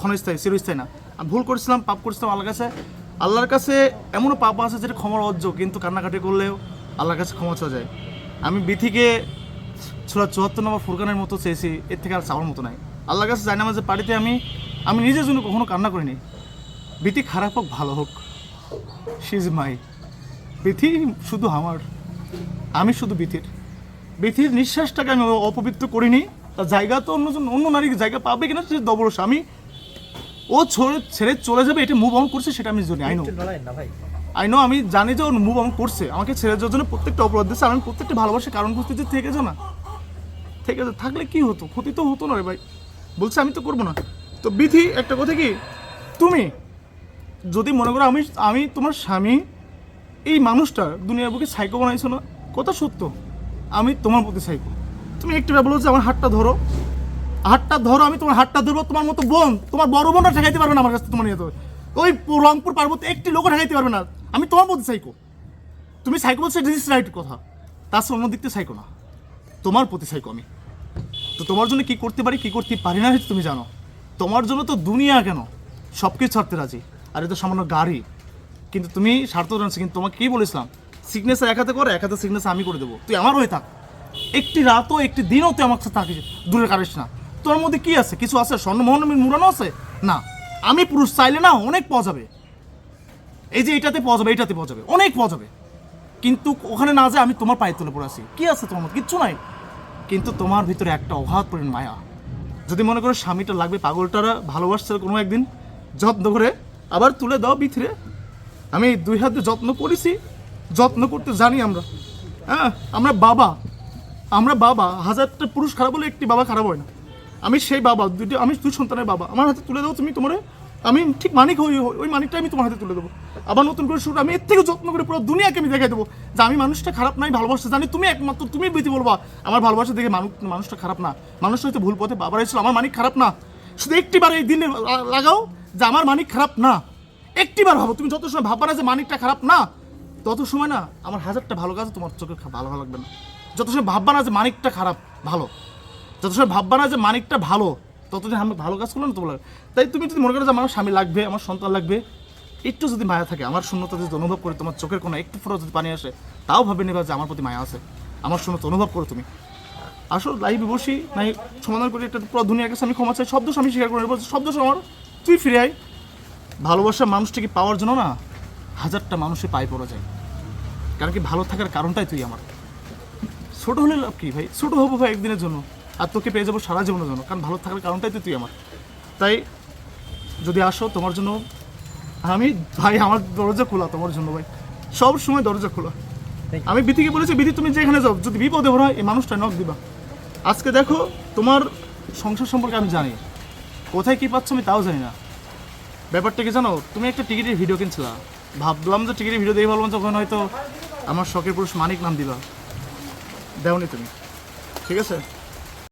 ক্ষণস্থায়ী, চিরস্থায়ী না। আমি ভুল করেছিলাম, পাপ করেছিলাম, আল্লাহর কাছে। আল্লাহর কাছে এমনও পাপ আছে যেটা ক্ষমার অজ্জ কিন্তু কান্নাকাটি করলেও আল্লাহর কাছে ক্ষমা চাওয়া যায়। আমি বিথিকে ছোড়া চুয়াত্তর নম্বর ফুরকানের মতো চেয়েছি, এর থেকে আর চাওয়ার মতো নাই। আল্লাহর কাছে জানি না যে বাড়িতে আমি আমি নিজের জন্য কখনো কান্না করিনি। বিথি খারাপ হোক, ভালো হোক। ইজ মাই বিথি শুধু আমার, আমি শুধু বিথির। বিথির নিঃশ্বাসটাকে আমি অপবিত্র করিনি। তার জায়গা তো অন্য অন্য নারী জায়গা পাবে কিনা সে দবরস আমি ও ছেড়ে ছেড়ে চলে যাবে এটা মুভ অন করছে সেটা আমি জানি আই নো আই নো আমি জানি যে ও মুভ অন করছে। আমাকে ছেড়ে যাওয়ার জন্য প্রত্যেকটা অপরাধ দিচ্ছে আর আমি প্রত্যেকটা ভালোবাসার কারণ বুঝতেছি থেকে যাও না। থেকে যা থাকলে কি হতো? ক্ষতি তো হতো না রে ভাই। বলছে আমি তো করব না। তো বিধি একটা কথা কি? তুমি যদি মনে করো আমি আমি তোমার স্বামী এই মানুষটা দুনিয়ার বুকে সাইকো বানাইছো না কথা সত্য। আমি তোমার প্রতি সাইকো তুমি একটু বলো যে আমার হাতটা ধরো। হাতটা ধরো, আমি তোমার হাতটা ধরবো, তোমার মতো বোন, তোমার বড় বোনটা ঠেকাইতে পারবে না আমার কাছে তোমার নিয়ে ওই রংপুর পার্বত্য একটি লোকও ঠেকাইতে পারবে না। আমি তোমার প্রতি সাইকো তুমি সাইকো বলছো ডিজিস রাইট কথা। তার অন্য দিক থেকে সাইকো না। তোমার প্রতি সাইকো আমি। তো তোমার জন্য কি করতে পারি, কি করতে পারি না তুমি জানো। তোমার জন্য তো দুনিয়া কেন? সব কিছু ছাড়তে রাজি। আর এটা সামান্য গাড়ি। কিন্তু তুমি স্বার্থ জানছো, কিন্তু তোমাকে কী বলেছিলাম? সিগনেচার এক হাতে করে, এক হাতে সিগনেচার আমি করে দেবো। তুই আমার হয়ে থাক। একটি রাতও, একটি দিনও তুই আমার সাথে থাকিস, দূরে কাটিস না। তোর মধ্যে কি আছে? কিছু আছে? স্বর্ণমোহন মুরানো আছে? না। আমি পুরুষ, চাইলে না, অনেক পাওয়া যাবে। এই যে এটাতে পাওয়া যাবে, এটাতে পাওয়া যাবে, অনেক পাওয়া যাবে। কিন্তু ওখানে না যায় আমি তোমার পায়ে তুলে পড়ে আছি। কি আছে তোমার মধ্যে? কিচ্ছু নাই। কিন্তু তোমার ভিতরে একটা অঘাত পরিমাণ মায়া। যদি মনে করো স্বামীটা লাগবে পাগলটারা, ভালোবাসছে কোনো একদিন, যত্ন করে আবার তুলে দাও বিথরে আমি দুই হাতে যত্ন করেছি, যত্ন করতে জানি আমরা। হ্যাঁ আমরা বাবা। আমরা বাবা, হাজারটা পুরুষ খারাপ হলে একটি বাবা খারাপ হয় না। আমি সেই বাবা দুটো আমি দুই সন্তানের বাবা। আমার হাতে তুলে দেবো তুমি তোমার। আমি ঠিক মানিক হই ওই মানিকটা আমি তোমার হাতে তুলে দেবো। আবার নতুন করে শুরু আমি এর থেকে যত্ন করে পুরো দুনিয়াকে আমি দেখাই দেবো যে আমি মানুষটা খারাপ নাই ভালোবাসতে জানি। তুমি একমাত্র তুমি বিধি বলবা। আমার ভালোবাসা দেখে মানুষ মানুষটা খারাপ না। মানুষটা হয়তো ভুল পথে বাবার ছিল আমার মানিক খারাপ না। শুধু একটিবার এই দিনে লাগাও যে আমার মানিক খারাপ না। একটিবার ভাবো, তুমি যত সময় ভাববা না যে মানিকটা খারাপ না, তত সময় না, আমার হাজারটা ভালো কাজ তোমার চোখে ভালো লাগবে না। যত সময় ভাববা না যে মানিকটা খারাপ, ভালো। যত সময় ভাববা না যে মানিকটা ভালো, ততদিন আমি ভালো কাজ করলাম না তো বলে তাই তুমি যদি মনে করো যে আমার স্বামী লাগবে, আমার সন্তান লাগবে, একটু যদি মায়া থাকে, আমার শূন্যতা যদি অনুভব করে, তোমার চোখের কোনো একটু ফোটা যদি পানি আসে, তাও ভাবে নেবা যে আমার প্রতি মায়া আছে। আমার শূন্যতা অনুভব করো তুমি। আসল লাইভে বসি, নাই, সমাধান করে, একটা পুরো দুনিয়ার কাছে আমি ক্ষমা চাই, শব্দ আমি স্বীকার করে নেব, শব্দ আমার, তুই ফিরে আয়। ভালোবাসার মানুষটাকে পাওয়ার জন্য না, হাজারটা মানুষের পায়ে পড়া যায়। কারণ কি ভালো থাকার কারণটাই তুই আমার। ছোট হলে লাভ কি ভাই? ছোট হব ভাই একদিনের জন্য। আর তোকে পেয়ে যাব সারা জীবনের জন্য। কারণ ভালো থাকার কারণটাই তো তুই আমার। তাই যদি আসো তোমার জন্য আমি ভাই আমার দরজা খোলা তোমার জন্য ভাই। সব সময় দরজা খোলা। আমি বিধিকে বলেছি বিধি তুমি যেখানে যাও যদি বিপদে হয় এই মানুষটা নক দিবা। আজকে দেখো তোমার সংসার সম্পর্কে আমি জানি। কোথায় কি পাচ্ছ আমি তাও জানি না। ব্যাপারটা কি জানো? তুমি একটা টিকিটের ভিডিও কিনছিলা। ভাবলাম যে টিকিটের ভিডিও দেখে ভাবলাম তখন হয়তো আমার শখের পুরুষ মানিক নাম দিবা। দেওনি তুমি ঠিক আছে?